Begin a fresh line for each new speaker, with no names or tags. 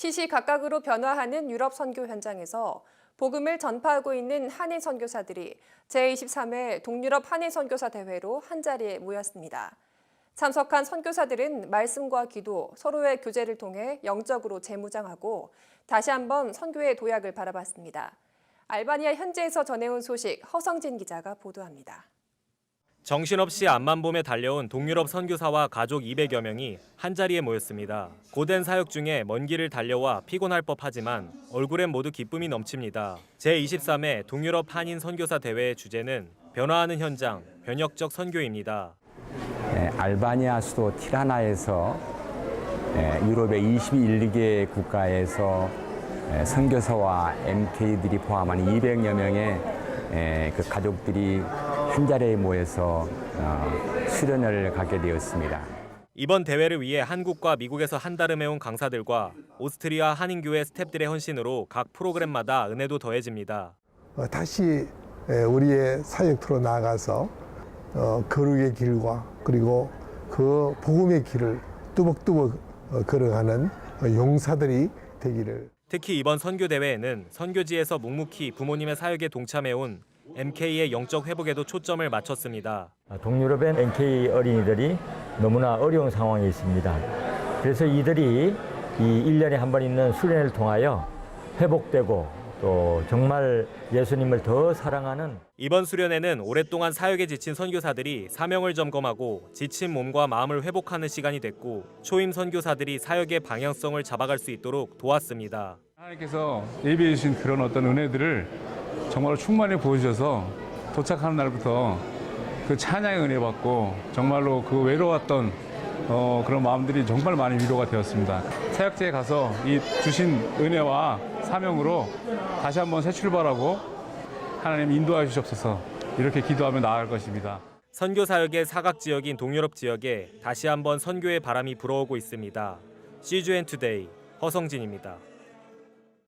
시시각각으로 변화하는 유럽 선교 현장에서 복음을 전파하고 있는 한인 선교사들이 제23회 동유럽 한인 선교사 대회로 한자리에 모였습니다. 참석한 선교사들은 말씀과 기도, 서로의 교제를 통해 영적으로 재무장하고 다시 한번 선교의 도약을 바라봤습니다. 알바니아 현지에서 전해온 소식 허성진 기자가 보도합니다.
정신없이 앞만 보며 달려온 동유럽 선교사와 가족 200여 명이 한자리에 모였습니다. 고된 사역 중에 먼 길을 달려와 피곤할 법하지만 얼굴엔 모두 기쁨이 넘칩니다. 제23회 동유럽 한인 선교사 대회의 주제는 변화하는 현장, 변혁적 선교입니다.
예, 알바니아 수도 티라나에서 예, 유럽의 21개 국가에서 예, 선교사와 MK들이 포함한 200여 명의 예, 그 가족들이 한 자리에 모여서 어, 수련을 갖게 되었습니다.
이번 대회를 위해 한국과 미국에서 한 달을 해온 강사들과 오스트리아 한인교회 스탭들의 헌신으로 각 프로그램마다 은혜도 더해집니다.
어, 다시 에, 우리의 사역터로 나아가서 어, 거룩의 길과 그리고 그 복음의 길을 뚜벅뚜벅 어, 걸어가는 어, 용사들이 되기를
특히 이번 선교 대회에는 선교지에서 묵묵히 부모님의 사역에 동참해온 MK의 영적 회복에도 초점을 맞췄습니다.
아, 동유럽의 NK 어린이들이 너무나 어려운 상황에 있습니다. 그래서 이들이 이 1년에 한 번 있는 수련을 통하여 회복되고 또 정말 예수님을 더 사랑하는
이번 수련회는 오랫동안 사역에 지친 선교사들이 사명을 점검하고 지친 몸과 마음을 회복하는 시간이 됐고 초임 선교사들이 사역의 방향성을 잡아갈 수 있도록 도왔습니다.
하나님께서 예비해 주신 그런 어떤 은혜들을 정말로 충만히 보여주셔서 도착하는 날부터 그 찬양의 은혜 받고 정말로 그 외로웠던 어, 그런 마음들이 정말 많이 위로가 되었습니다. 사역지에 가서 이 주신 은혜와 사명으로 다시 한번 새 출발하고 하나님 인도하여 주시옵소서 이렇게 기도하며 나아갈 것입니다.
선교 사역의 사각 지역인 동유럽 지역에 다시 한번 선교의 바람이 불어오고 있습니다. CGN 투데이 허성진입니다.